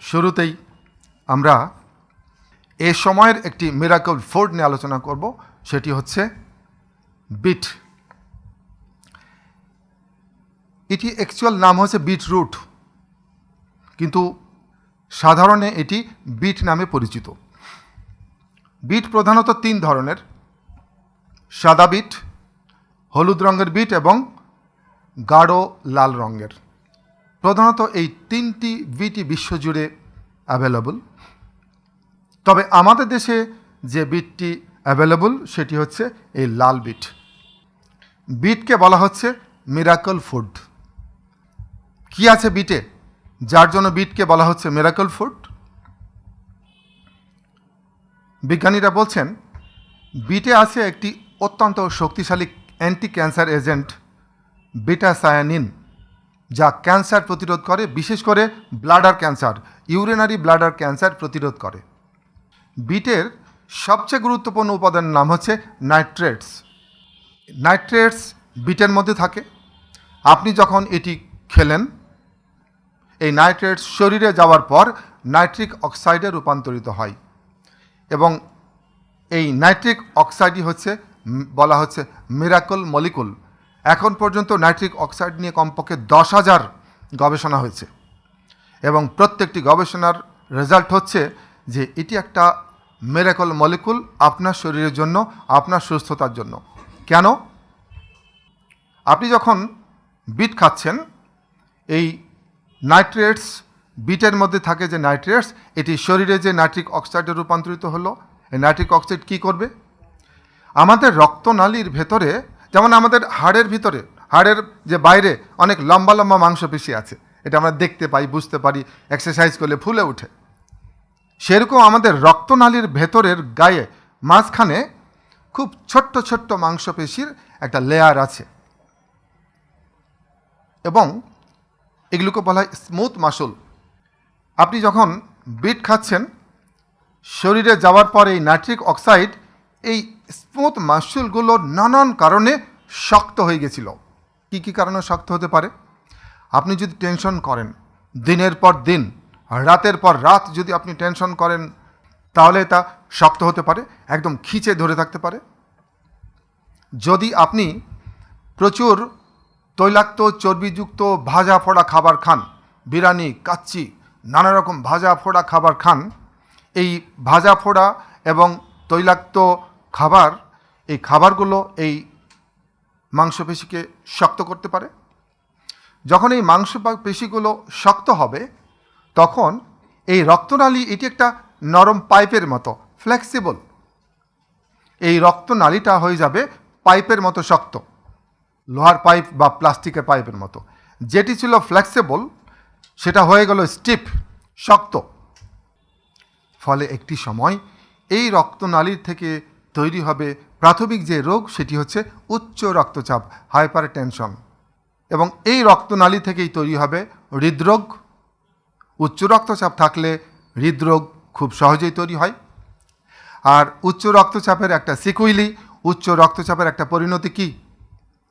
শুরুতেই আমরা এ সময়ের একটি মিরাকল ফোর্ড নিয়ে আলোচনা করব, সেটি হচ্ছে বিট এটি অ্যাকচুয়াল নাম হচ্ছে বিট রুট কিন্তু সাধারণে এটি বিট নামে পরিচিত। বিট প্রধানত তিন ধরনের, সাদা বিট হলুদ রঙের বিট এবং গাঢ় লাল রঙের। প্রধানত এই তিনটি বিটি বিশ্বজুড়ে অ্যাভেলেবল তবে আমাদের দেশে যে বিটটি অ্যাভেলেবল সেটি হচ্ছে এই লাল বিট। বিটকে বলা হচ্ছে মিরাকল ফুড কি আছে বিটে? যার জন্য বিটকে বলা হচ্ছে মিরাকল ফুড বিজ্ঞানীরা বলছেন, বিটে আছে একটি অত্যন্ত শক্তিশালী anti cancer agent betacyanin যা ক্যান্সার প্রতিরোধ করে, বিশেষ করে bladder cancer, urinary bladder cancer প্রতিরোধ করে। বিটের সবচেয়ে গুরুত্বপূর্ণ উপাদানের নাম হচ্ছে নাইট্রেটস। নাইট্রেটস বিটের মধ্যে থাকে। আপনি যখন এটি খেলেন, এই নাইট্রেটস শরীরে যাওয়ার পর নাইট্রিক অক্সাইডে রূপান্তরিত হয় এবং এই নাইট্রিক অক্সাইডই হচ্ছে, বলা হচ্ছে মিরাকল মলিকুল। এখন পর্যন্ত নাইট্রিক অক্সাইড নিয়ে কমপক্ষে দশ হাজার গবেষণা হয়েছে। এবং প্রত্যেকটি গবেষণার রেজাল্ট হচ্ছে যে এটি একটা মেরাকল মলিকুল আপনার শরীরের জন্য, আপনার সুস্থতার জন্য। কেন? আপনি যখন বিট খাচ্ছেন, এই নাইট্রেটস, বিটের মধ্যে থাকে যে নাইট্রেটস, এটি শরীরে যে নাইট্রিক অক্সাইডে রূপান্তরিত হলো, এই নাইট্রিক অক্সাইড কী করবে? আমাদের রক্তনালীর ভেতরে যেমন আমাদের হাড়ের ভিতরে, হাড়ের যে বাইরে অনেক লম্বা লম্বা মাংসপেশি আছে। এটা আমরা দেখতে পাই, বুঝতে পারি এক্সারসাইজ করলে ফুলে ওঠে। সেরকম আমাদের রক্তনালীর ভেতরের গায়ে মাঝখানে খুব ছোট্ট ছোট্ট মাংসপেশির একটা লেয়ার আছে। এবং এগুলোকে বলা হয় স্মুথ মাসুল আপনি যখন বিট খাচ্ছেন, শরীরে যাওয়ার পর এই নাইট্রিক অক্সাইড এই স্মুথ মাসুলগুলো নানান কারণে শক্ত হয়ে গেছিল। কী কী কারণে শক্ত হতে পারে? আপনি যদি টেনশন করেন, দিনের পর দিন, রাতের পর রাত যদি আপনি টেনশন করেন, তাহলে তা শক্ত হতে পারে, একদম খিচে ধরে থাকতে পারে। যদি আপনি প্রচুর তৈলাক্ত, চর্বিযুক্ত, ভাজা ফোড়া খাবার খান, বিরিয়ানি, কাচ্চি, নানা রকম ভাজা ফোড়া খাবার খান, এই ভাজা ফোড়া এবং তৈলাক্ত খাবার, এই খাবারগুলো এই মাংসপেশিকে শক্ত করতে পারে। যখন এই মাংস পেশিগুলো শক্ত হবে, তখন এই রক্তনালী এটি একটা নরম পাইপের মতো ফ্লেক্সিবল এই রক্তনালীটা হয়ে যাবে পাইপের মতো শক্ত, লোহার পাইপ বা প্লাস্টিকের পাইপের মতো। যেটি ছিল ফ্লেক্সিবল সেটা হয়ে গেল স্টিফ শক্ত। ফলে একটি সময় এই রক্তনালীর থেকে তৈরি হবে প্রাথমিক যে রোগ, সেটি হচ্ছে উচ্চ রক্তচাপ হাইপার টেনশন এবং এই রক্তনালী থেকেই তৈরি হবে হৃদরোগ। উচ্চ রক্তচাপ থাকলে হৃদরোগ খুব সহজেই তৈরি হয়। আর উচ্চ রক্তচাপের একটা সিকুইলি, উচ্চ রক্তচাপের একটা পরিণতি কি?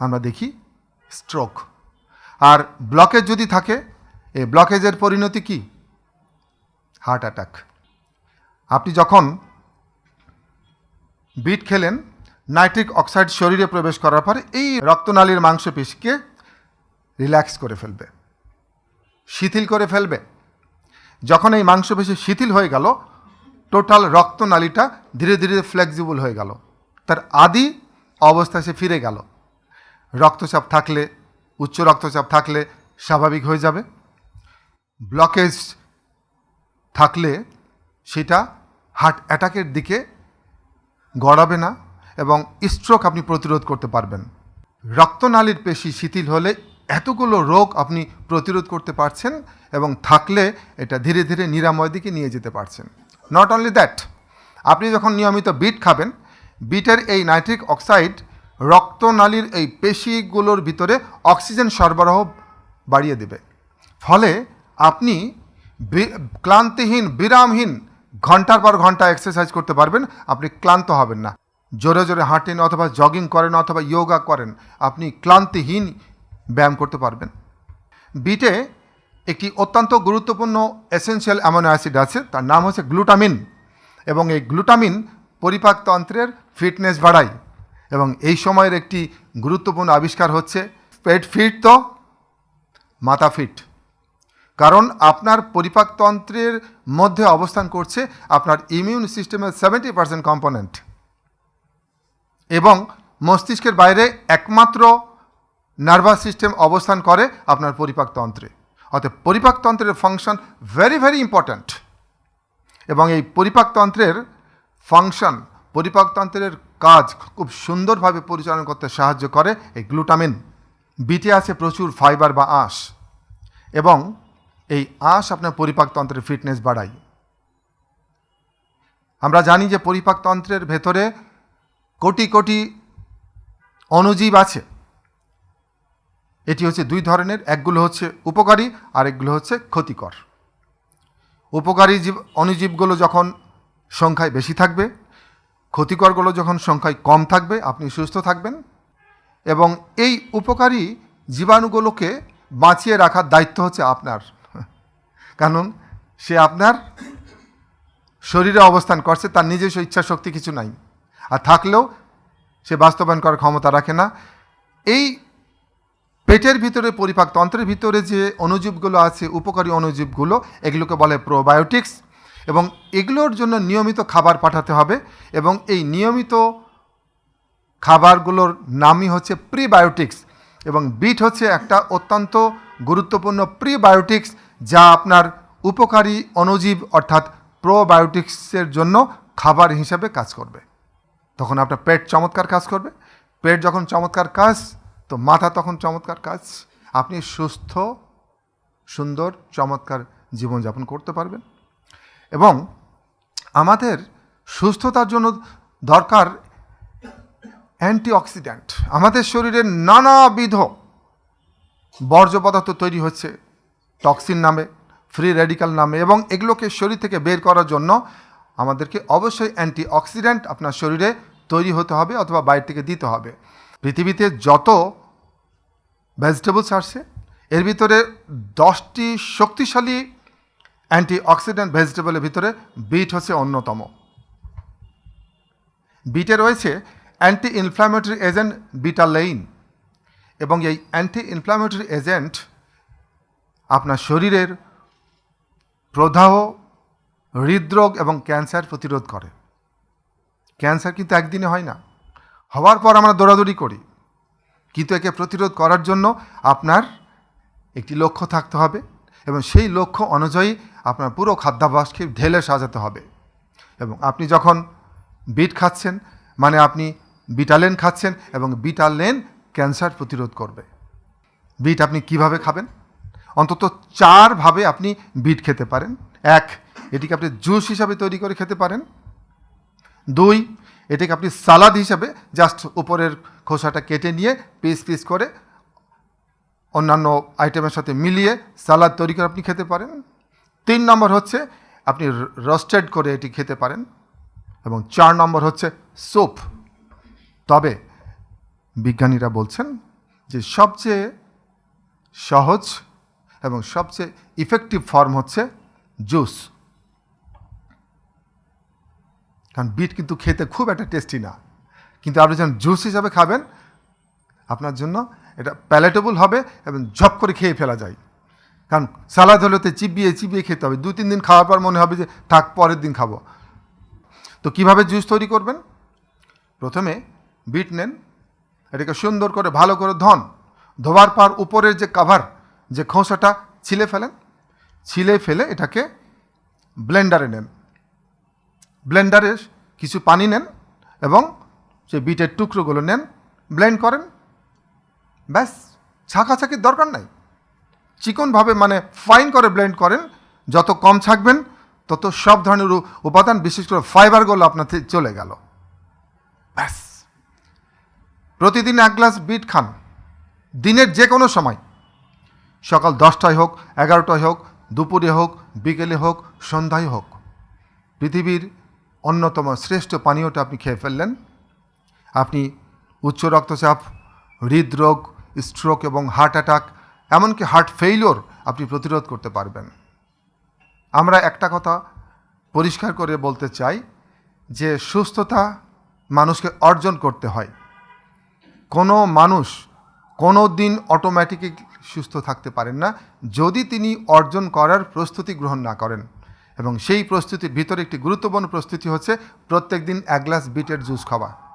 আমরা দেখি স্ট্রোক। আর ব্লকেজ যদি থাকে, এই ব্লকেজের পরিণতি কি? Heart attack. আপনি যখন বিট খেলেন নাইট্রিক অক্সাইড শরীরে প্রবেশ করার পরে এই রক্তনালীর মাংসপেশিকে রিল্যাক্স করে ফেলবে, শিথিল করে ফেলবে। যখন এই মাংসপেশি শিথিল হয়ে গেল, টোটাল রক্তনালীটা ধীরে ধীরে ফ্লেক্সিবল হয়ে গেল। তার আদি অবস্থায় সে ফিরে গেল। রক্তচাপ থাকলে, উচ্চ রক্তচাপ থাকলে স্বাভাবিক হয়ে যাবে। ব্লকেজ থাকলে সেটা হার্ট অ্যাটাকের দিকে গড়াবে না। এবং স্ট্রোক আপনি প্রতিরোধ করতে পারবেন। রক্তনালীর পেশি শিথিল হলে এতগুলো রোগ আপনি প্রতিরোধ করতে পারছেন এবং থাকলে এটা ধীরে ধীরে নিরাময় দিকে নিয়ে যেতে পারছেন। নট অনলি দ্যাট আপনি যখন নিয়মিত বিট খাবেন, বিটের এই নাইট্রিক অক্সাইড রক্তনালীর এই পেশিগুলোর ভিতরে অক্সিজেন সরবরাহ বাড়িয়ে দেবে। ফলে আপনি ক্লান্তিহীন, বিরামহীন ঘণ্টার পর ঘণ্টা এক্সারসাইজ করতে পারবেন, আপনি ক্লান্ত হবেন না। জোরে জোরে হাঁটেন অথবা জগিং করেন অথবা যোগা করেন, আপনি ক্লান্তিহীন ব্যায়াম করতে পারবেন। বিটে একটি অত্যন্ত গুরুত্বপূর্ণ এসেনশিয়াল অ্যামিনো অ্যাসিড আছে, তার নাম হচ্ছে গ্লুটামিন এবং এই গ্লুটামিন পরিপাকতন্ত্রের ফিটনেস বাড়ায় এবং এই সময়ের একটি গুরুত্বপূর্ণ আবিষ্কার হচ্ছে পেট ফিট তো মাথা ফিট কারণ আপনার পরিপাকতন্ত্রের মধ্যে অবস্থান করছে, আপনার ইমিউন সিস্টেমের সেভেন্টি পার্সেন্ট কম্পোনেন্ট এবং মস্তিষ্কের বাইরে একমাত্র নার্ভাস সিস্টেম অবস্থান করে আপনার পরিপাকতন্ত্রে অর্থাৎ পরিপাকতন্ত্রের ফাংশন ভেরি ভেরি ইম্পর্ট্যান্ট এবং এই পরিপাকতন্ত্রের ফাংশন পরিপাকতন্ত্রের কাজ খুব সুন্দরভাবে পরিচালনা করতে সাহায্য করে এই গ্লুটামিন বিটে আছে প্রচুর ফাইবার বা আঁশ এবং এই আঁশ আপনার পরিপাকতন্ত্রের ফিটনেস বাড়ায়। আমরা জানি যে পরিপাকতন্ত্রের ভেতরে কোটি কোটি অণুজীব আছে। এটি হচ্ছে দুই ধরনের, একগুলো হচ্ছে উপকারী আর একগুলো হচ্ছে ক্ষতিকর। উপকারী জীব, অণুজীবগুলো যখন সংখ্যায় বেশি থাকবে, ক্ষতিকরগুলো যখন সংখ্যায় কম থাকবে, আপনি সুস্থ থাকবেন এবং এই উপকারী জীবাণুগুলোকে বাঁচিয়ে রাখার দায়িত্ব হচ্ছে আপনার। কারণ সে আপনার শরীরে অবস্থান করছে, তার নিজস্ব ইচ্ছা শক্তি কিছু নাই। আর থাকলেও সে বাস্তবায়ন করার ক্ষমতা রাখে না। এই পেটের ভিতরে পরিপাকতন্ত্রের ভিতরে যে অণুজীবগুলো আছে, উপকারী অণুজীবগুলো এগুলোকে বলে প্রোবায়োটিক্স এবং এগুলোর জন্য নিয়মিত খাবার পাঠাতে হবে এবং এই নিয়মিত খাবারগুলোর নামই হচ্ছে প্রিবায়োটিক্স এবং বিট হচ্ছে একটা অত্যন্ত গুরুত্বপূর্ণ প্রিবায়োটিক্স যা আপনার উপকারী অণুজীব অর্থাৎ প্রোবায়োটিক্সের জন্য খাবার হিসাবে কাজ করবে। তখন আপনার পেট চমৎকার কাজ করবে। পেট যখন চমৎকার কাজ, তো মাথা তখন চমৎকার কাজ। আপনি সুস্থ, সুন্দর, চমৎকার জীবনযাপন করতে পারবেন। এবং আমাদের সুস্থতার জন্য দরকার অ্যান্টিঅক্সিডেন্ট আমাদের শরীরে নানাবিধ বর্জ্য পদার্থ তৈরি হচ্ছে, টক্সিন নামে, ফ্রি রেডিক্যাল নামে, এবং এগুলোকে শরীর থেকে বের করার জন্য আমাদেরকে অবশ্যই অ্যান্টিঅক্সিডেন্ট আপনার শরীরে তৈরি হতে হবে অথবা বাইরে থেকে দিতে হবে। পৃথিবীতে যত ভেজিটেবলস আসছে, এর ভিতরে দশটি শক্তিশালী অ্যান্টিঅক্সিডেন্ট ভেজিটেবলের ভিতরে বিট হচ্ছে অন্যতম। বিটে রয়েছে অ্যান্টি ইনফ্ল্যামেটরি এজেন্ট বিটালেইন এবং এই অ্যান্টি ইনফ্ল্যামেটরি এজেন্ট আপনার শরীরের প্রদাহ, হৃদরোগ এবং ক্যান্সার প্রতিরোধ করে। ক্যান্সার কিন্তু একদিনে হয় না। হওয়ার পর আমরা দৌড়াদৌড়ি করি। কিন্তু একে প্রতিরোধ করার জন্য আপনার একটি লক্ষ্য থাকতে হবে এবং সেই লক্ষ্য অনুযায়ী আপনার পুরো খাদ্যাভ্যাসকে ঢেলে সাজাতে হবে। এবং আপনি যখন বিট খাচ্ছেন মানে আপনি বিটালেন খাচ্ছেন এবং বিটালেন ক্যান্সার প্রতিরোধ করবে। বিট আপনি কীভাবে খাবেন? অন্তত চারভাবে আপনি বিট খেতে পারেন। এক, এটিকে আপনি জুস হিসাবে তৈরি করে খেতে পারেন। দুই, এটাকে আপনি সালাদ হিসাবে জাস্ট উপরের খোসাটা কেটে নিয়ে পিস পিস করে অন্যান্য আইটেমের সাথে মিলিয়ে সালাদ তৈরি করে আপনি খেতে পারেন। তিন নম্বর হচ্ছে আপনি রোস্টেড করে এটি খেতে পারেন এবং চার নম্বর হচ্ছে স্যুপ। তবে বিজ্ঞানীরা বলছেন যে সবচেয়ে সহজ এবং সবচেয়ে ইফেক্টিভ ফর্ম হচ্ছে জুস। কারণ বিট কিন্তু খেতে খুব একটা টেস্টি না। কিন্তু আপনি যখন জুস হিসাবে খাবেন, আপনার জন্য এটা প্যালেটেবল হবে এবং ঝপ করে খেয়ে ফেলা যায়। কারণ সালাদ হলে তো চিবিয়ে চিবিয়ে খেতে হবে। দু তিন দিন খাওয়ার পর মনে হবে যে, থাক, পরের দিন খাব। তো কীভাবে জুস তৈরি করবেন? প্রথমে বিট নেন। এটাকে সুন্দর করে, ভালো করে ধন। ধোবার পর উপরের যে কাভার যে খোসাটা, ছিলে ফেলেন। ছিলে ফেলে এটাকে ব্লেন্ডারে নেন। ব্লেন্ডারে কিছু পানি নেন এবং সেই বিটের টুকরোগুলো নেন, ব্লেন্ড করেন। ব্যাস, ছাঁকাছাকির দরকার নাই। চিকনভাবে মানে ফাইন করে ব্লেন্ড করেন। যত কম ছাঁকবেন, তত সব ধরনের উপাদান, বিশেষ করে ফাইবারগুলো আপনার চলে গেল। ব্যাস। প্রতিদিন এক গ্লাস বিট খান। দিনের যে কোনো সময়। সকাল দশটায় হোক, এগারোটায় হোক, দুপুরে হোক, বিকেলে হোক, সন্ধ্যায় হোক। পৃথিবীর অন্যতম শ্রেষ্ঠ পানীয়টা আপনি খেয়ে ফেললেন। আপনি উচ্চ রক্তচাপ, হৃদরোগ স্ট্রোক এবং হার্ট অ্যাটাক এমনকি হার্ট ফেইলিওর আপনি প্রতিরোধ করতে পারবেন। আমরা একটা কথা পরিষ্কার করে বলতে চাই যে সুস্থতা মানুষকে অর্জন করতে হয়। কোনো মানুষ কোনো দিন অটোমেটিকই সুস্থ থাকতে পারেন না। যদি তিনি অর্জন করার প্রস্তুতি গ্রহণ না করেন এবং সেই প্রস্তুতির ভিতরে একটি গুরুত্বপূর্ণ প্রস্তুতি হচ্ছে প্রত্যেক দিন এক গ্লাস বিটের জুস খাওয়া।